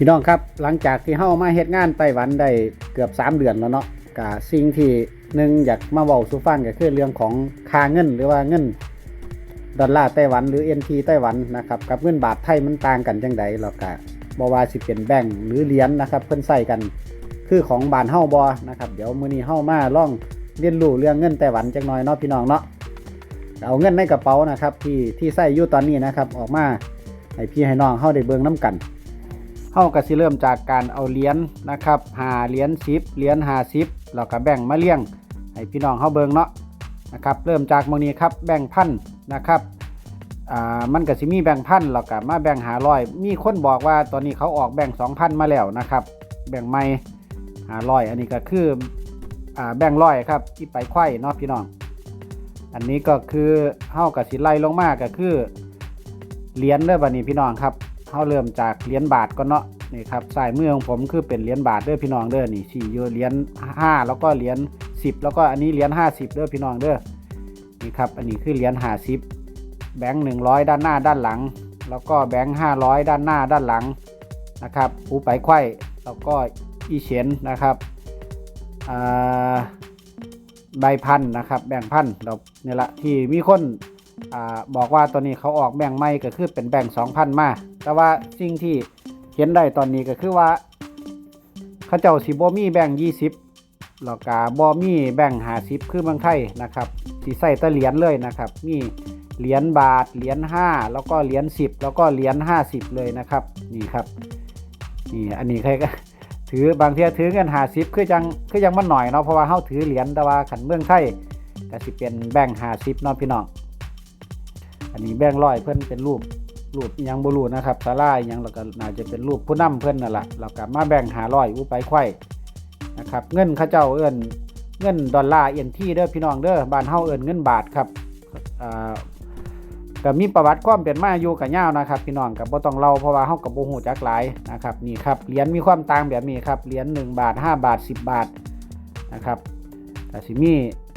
พี่น้องครับหลังจากที่เฮามาเฮ็ดงานไต้หวันได้เกือบ 3 เดือนแล้วเนาะกะสิ่งที่หนึ่งอยากมาเว้าสู่ฟังก็คือเรื่องของค่าเงินหรือว่าเงินดอลลาร์ไต้หวันหรือ NT ไต้หวันนะครับกับเงินบาทไทยมันต่างกันจังใดแล้วก็บ่ว่าสิเป็นแบงก์หรือเหรียญนะครับเพิ่นใส่กันคือของบ้านเฮาบ่นะครับเดี๋ยวมื้อนี้เฮามาล่องเรียนรู้เรื่องเงินไต้หวันจักหน่อยเนาะพี่น้องเนาะเอาเงินในกระเป๋านะครับที่ที่ใส่อยู่ตอนนี้นะครับออกมาให้พี่ให้น้องเฮาได้เบิ่งนํกัน เฮาก็สิเริ่มจากการเอาเหรียญนะครับหาเหรียญ10เหรียญ50แล้วก็แบ่งมาเลี้ยง ให้พี่น้องเฮาเบิงเนาะนะครับเริ่มจากหมองนี้ครับแบ่งพันนะครับอ่ามันก็สิมีแบ่งพันแล้วก็มาแบ่งหาร้อยมีคนบอกว่าตอนนี้เขาออกแบ่ง2,000มาแล้วนะครับแบ่งใหม่หาร้อยอันนี้ก็คืออ่าแบ่งร้อยครับที่ไปไข่เนาะพี่น้อง อันนี้ก็คือเฮาก็สิไล่ลงมาก็คือเหรียญเด้อบัดนี้พี่น้องครับ เขาเริ่มจากเหรียญบาทก่อนเนาะนี่ครับสายมือของผมคือเป็นเหรียญบาทเด้อพี่น้องเด้อนี่สี่อยู่เหรียญห้าแล้วก็เหรียญสิบแล้วก็อันนี้เหรียญห้าสิบเด้อพี่น้องเด้อนี่ครับอันนี้คือเหรียญห้าสิบแบงค์หนึ่งร้อยด้านหน้าด้านหลัง แล้วก็แบงค์ห้าร้อยด้านหน้าด้านหลังนะครับหูไปไข่แล้วก็อีเฉียนนะครับใบพันนะครับแบ่งพันเราเนี่ยละที่มีคน อ่าบอกว่าตอนนี้เขาออกแบ่งใหม่ก็คือเป็นแบ่ง2,000 มา แต่ว่าสิ่งที่เห็นได้ตอนนี้ก็คือว่าเขาเจ้าสิบ่มีแบ่ง20แล้วก็บ่มีแบ่ง50คือเมืองไทยนะครับสิใส่แตะเหรียญเลยนะครับ มีเหรียญบาท เหรียญ5แล้วก็เหรียญ10 แล้วก็เหรียญ50 เลยนะครับ นี่ครับ นี่อันนี้ใครก็ถือบางเทีถือเงิน50คือจังคือยังมันหน่อยเนาะเพราะว่าเฮาถือเหรียญแต่ว่าขันเมืองไทยก็สิเป็นแบ่ง50เนาะพี่น้อง นนี้แบ่งร้อยเพิ่อนเป็นรูปรูปยังบรูนะครับสาลาอิหยังแล้วก็น่าจะเป็นรูปผู้นำเพิ่อนนั่นแหละแล้วก็มาแบ่งหาร้อยอุไปไข่นะครับเงินเขาเจ้าเอิ้นเงินดอลลาร์เอ็นที่เด้อพี่น้องเด้อบ้านเฮาเอิ้นเงินบาทครับอ่าก็มีประวัติความเป็นมาอยู่กับยาวนะครับพี่น้องก็บ่ต้องเล่าเพราะว่าเฮาก็บ่ฮู้จักหลายนะครับนี่ครับเหรียญมีความต่างแบบนี้ครับเหรียญ1บาท 5 บาท 10 บาทนะครับแต่สิมี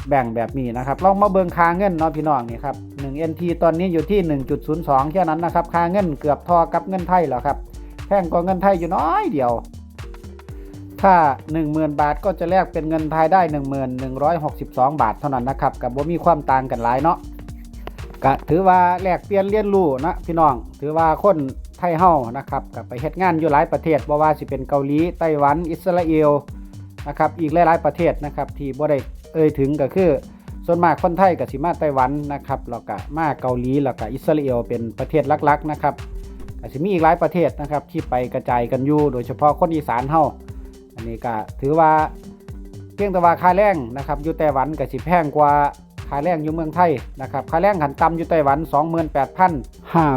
แบ่งแบบนี้นะครับลองมาเบิงค่าเงินเนาะพี่น้องนี่ครับ1 NT ตอนนี้อยู่ที่ 1.02แค่นั้นนะครับค่าเงินเกือบทอกับเงินไทยแล้วครับแพงกว่าเงินไทยอยู่น้อยเดียว ถ้า 10,000 บาทก็จะแลกเป็นเงินไทยได้ 1162 บาทเท่านั้นนะครับกับบ่มีความต่างกันหลายเนาะก็ถือว่าแลกเปลี่ยนเรียนรู้นะพี่น้อง ถือว่าคนไทยเฮานะครับกับไปเฮ็ดงานอยู่หลายประเทศบ่ว่าสิเป็นเกาหลีไต้หวัน อิสราเอลนะครับอีกหลายๆประเทศนะครับที่บ่ได้ เอ่ยถึงก็คือส่วนมากคนไทยก็สิมาไต้หวันนะครับแล้วก็มาเกาหลีแล้วก็อิสราเอลเป็นประเทศหลักๆนะครับก็สิมีอีกหลายประเทศนะครับที่ไปกระจายกันอยู่โดยเฉพาะคนอีสานเฮาอันนี้ก็ถือว่าเพียงแต่ว่าค่าแรงนะครับอยู่ไต้หวันก็สิแพงกว่าค่าแรงอยู่เมืองไทยนะครับค่าแรงขันต่ำอยู่ไต้หวัน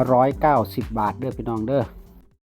28,590 บาทเด้อพี่น้องเด้อ